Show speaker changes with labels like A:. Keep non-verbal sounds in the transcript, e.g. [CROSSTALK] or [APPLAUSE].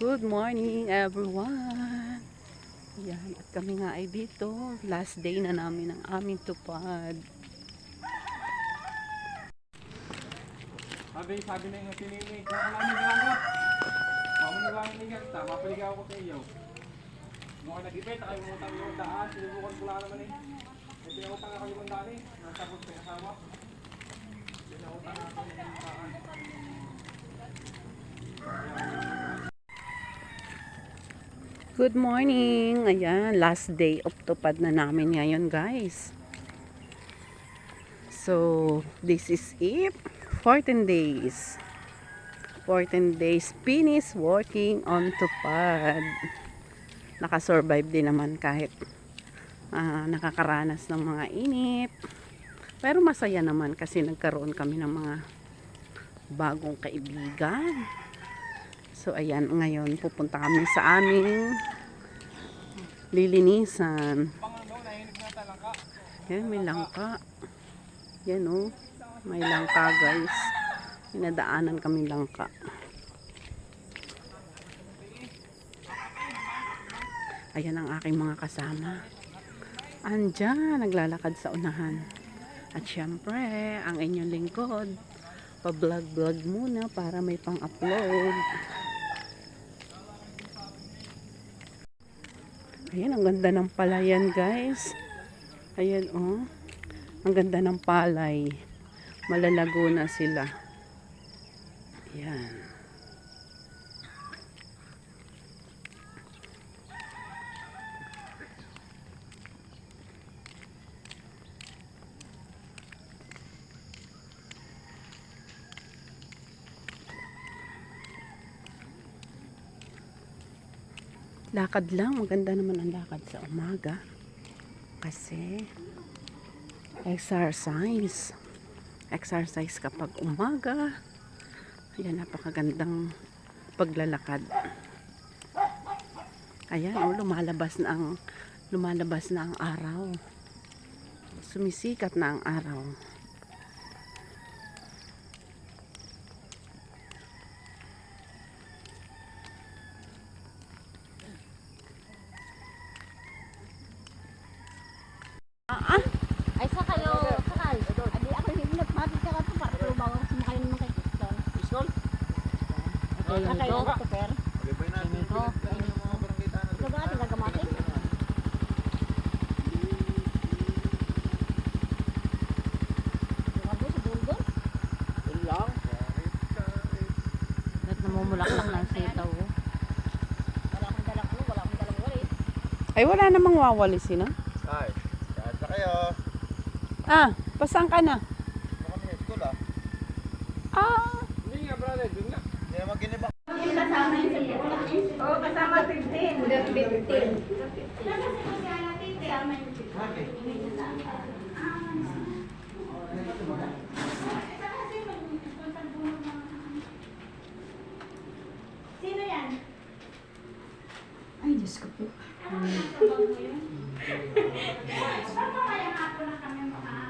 A: Good morning everyone! Yan, at kami nga ay dito. Last day na namin ng aming tupad.
B: Sabi, sabi na yung sinini, kaya ka namin gano'n. Mama na lang yung ganta, mapaligaw ko sa iyo. Mukha nag-ipit, nakalimutan yung daan, sinubukan ko lang naman eh. May pinautang ako yung daan eh, natapos sa asawa. Pinautang ako yung daan.
A: Good morning! Ayan, last day of tupad na namin ngayon guys. So, this is it. 14 days. 14 days finish working on tupad. Nakasurvive din naman kahit ah, nakakaranas ng mga init. Pero masaya naman kasi nagkaroon kami ng mga bagong kaibigan. So, ayan, ngayon pupunta kami sa aming lilinisan.
B: Pangano, nahinig na talangka.
A: Yan, may langka. Yan, oh. May langka, guys. Pinadaanan kami langka. Ayan ang aking mga kasama. Andyan, naglalakad sa unahan. At syempre, ang inyong lingkod, pa-vlog-vlog muna para may pang-upload. Ayan, ang ganda ng palayan, guys. Ayan, oh. Ang ganda ng palay. Malalago na sila. Ayan. Lakad lang. Maganda naman ang lakad sa umaga. Kasi exercise. Exercise kapag umaga. Ayan, napakagandang paglalakad. Ayan, oh, lumalabas na ang lumalabas na ang araw. Sumisikat na ang araw.
C: Ay, sa kayo, sakal. Adi ako hindi nagpapit ka ka para tumawa ko sumakay naman kay Kriston.
B: Pistol?
C: Okay,
B: ito natin yung tanan.
C: Ito ba ating gagamatin? Grabe sa bulgon.
B: lang.
C: At namumulaklak ng sitaw. Wala akong dalak ko, wala akong dalang walis.
A: Ay, wala namang wawalisin, ah.
D: Ay, saan na kayo?
A: Ah, pasang ka na?
D: Baka may school ah.
A: Ah,
B: Hindi nga brother, dun nga.
D: Hindi naman Sino yan?
C: Ay, Diyos ko po. Ano ba kaya [LAUGHS] nga po na kami mga